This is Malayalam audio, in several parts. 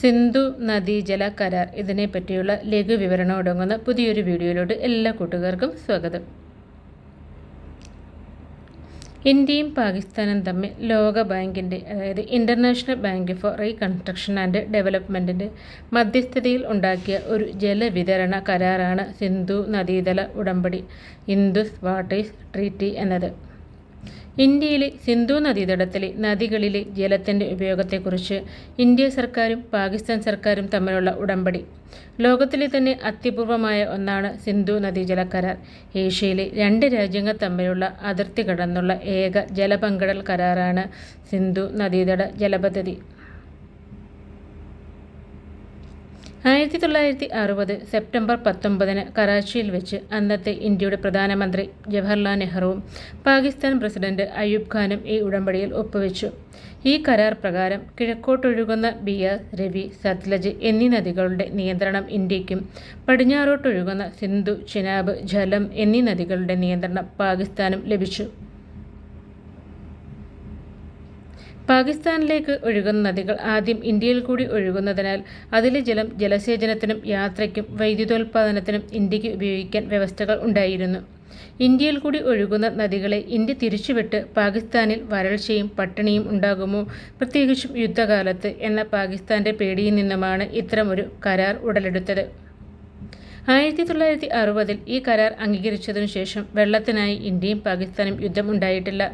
സിന്ധു നദീജല കരാർ ഇതിനെപ്പറ്റിയുള്ള ലഘു വിവരണം അടങ്ങുന്ന പുതിയൊരു വീഡിയോയിലോട്ട് എല്ലാ കൂട്ടുകാർക്കും സ്വാഗതം. ഇന്ത്യയും പാകിസ്ഥാനും തമ്മിൽ ലോക ബാങ്കിന്റെ അതായത് international bank for reconstruction and ഡെവലപ്മെന്റിന്റെ മധ്യസ്ഥതയിൽ ഉണ്ടാക്കിയ ഒരു ജലവിതരണ കരാറാണ് സിന്ധു നദീതല ഉടമ്പടി ഇന്ദുസ് വാട്ടേഴ്സ് ട്രീറ്റി എന്നത്. ഇന്ത്യയിലെ സിന്ധു നദീതടത്തിലെ നദികളിലെ ജലത്തിന്റെ ഉപയോഗത്തെക്കുറിച്ച് ഇന്ത്യ സർക്കാരും പാകിസ്ഥാൻ സർക്കാരും തമ്മിലുള്ള ഉടമ്പടി. ലോകത്തിലെ തന്നെ അത്യപൂർവമായ ഒന്നാണ് സിന്ധു നദീജല കരാർ ഏഷ്യയിലെ രണ്ട് രാജ്യങ്ങൾ തമ്മിലുള്ള അതിർത്തി കടന്നുള്ള ഏക ജലപങ്കിടൽ കരാറാണ് സിന്ധു നദീതട ജലപദ്ധതി. ആയിരത്തി തൊള്ളായിരത്തി അറുപത് സെപ്റ്റംബർ പത്തൊമ്പതിന് കറാച്ചിയിൽ വെച്ച് അന്നത്തെ ഇന്ത്യയുടെ പ്രധാനമന്ത്രി ജവഹർലാൽ നെഹ്റുവും പാകിസ്ഥാൻ പ്രസിഡന്റ് അയ്യൂബ് ഖാനും ഈ ഉടമ്പടിയിൽ ഒപ്പുവെച്ചു. ഈ കരാർ പ്രകാരം കിഴക്കോട്ടൊഴുകുന്ന ബിയർ രവി സത്ലജ് എന്നീ നദികളുടെ നിയന്ത്രണം ഇന്ത്യയ്ക്കും പടിഞ്ഞാറോട്ടൊഴുകുന്ന സിന്ധു ചിനാബ് ജലം എന്നീ നദികളുടെ നിയന്ത്രണം പാകിസ്ഥാനും ലഭിച്ചു. പാകിസ്ഥാനിലേക്ക് ഒഴുകുന്ന നദികൾ ആദ്യം ഇന്ത്യയിൽ കൂടി ഒഴുകുന്നതിനാൽ അതിലെ ജലം ജലസേചനത്തിനും യാത്രയ്ക്കും വൈദ്യുതോൽപാദനത്തിനും ഇന്ത്യയ്ക്ക് ഉപയോഗിക്കാൻ വ്യവസ്ഥകൾ ഉണ്ടായിരുന്നു. ഇന്ത്യയിൽ കൂടി ഒഴുകുന്ന നദികളെ ഇന്ത്യ തിരിച്ചുവിട്ട് പാകിസ്ഥാനിൽ വരൾച്ചയും പട്ടിണിയും ഉണ്ടാകുമോ? പ്രത്യേകിച്ചും യുദ്ധകാലത്ത് എന്ന പാകിസ്ഥാന്റെ പേടിയിൽ നിന്നുമാണ് ഇത്തരമൊരു കരാർ ഉടലെടുത്തത്. ആയിരത്തി തൊള്ളായിരത്തി അറുപതിൽ ഈ കരാർ അംഗീകരിച്ചതിനു ശേഷം വെള്ളത്തിനായി ഇന്ത്യയും പാകിസ്ഥാനും യുദ്ധം ഉണ്ടായിട്ടില്ല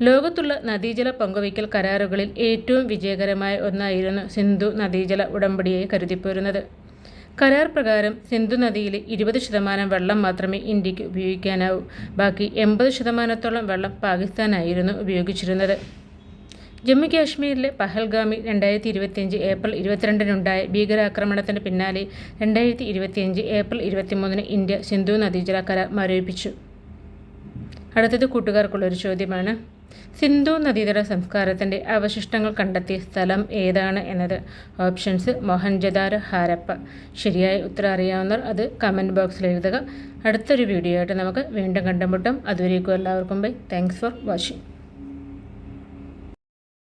ലോകത്തുള്ള നദീജല പങ്കുവയ്ക്കൽ കരാറുകളിൽ ഏറ്റവും വിജയകരമായ ഒന്നായിരുന്നു സിന്ധു നദീജല ഉടമ്പടിയായി കരുതിപ്പോരുന്നത്. കരാർ പ്രകാരം സിന്ധു നദിയിലെ ഇരുപത് ശതമാനം വെള്ളം മാത്രമേ ഇന്ത്യയ്ക്ക് ഉപയോഗിക്കാനാവൂ. ബാക്കി എൺപത് ശതമാനത്തോളം വെള്ളം പാകിസ്ഥാനായിരുന്നു ഉപയോഗിച്ചിരുന്നത്. ജമ്മു കാശ്മീരിലെ പഹൽഗാമിൽ രണ്ടായിരത്തി ഇരുപത്തിയഞ്ച് ഏപ്രിൽ ഇരുപത്തിരണ്ടിനുണ്ടായ ഭീകരാക്രമണത്തിന് പിന്നാലെ രണ്ടായിരത്തി ഇരുപത്തിയഞ്ച് ഏപ്രിൽ ഇരുപത്തിമൂന്നിന് ഇന്ത്യ സിന്ധു നദീജല കരാർ മരവിപ്പിച്ചു. അടുത്തത് കൂട്ടുകാർക്കുള്ളൊരു ചോദ്യമാണ്. സിന്ധു നദീതട സംസ്കാരത്തിന്റെ അവശിഷ്ടങ്ങൾ കണ്ടെത്തിയ സ്ഥലം ഏതാണ് എന്നത്? ഓപ്ഷൻസ് മോഹൻജദാര ഹാരപ്പ. ശരിയായ ഉത്തരം അറിയാവുന്നവർ അത് കമന്റ് ബോക്സിൽ എഴുതുക. അടുത്തൊരു വീഡിയോ ആയിട്ട് നമുക്ക് വീണ്ടും കണ്ടുമുട്ടാം. അതുവരേക്കും എല്ലാവർക്കും ബൈ. Thanks for watching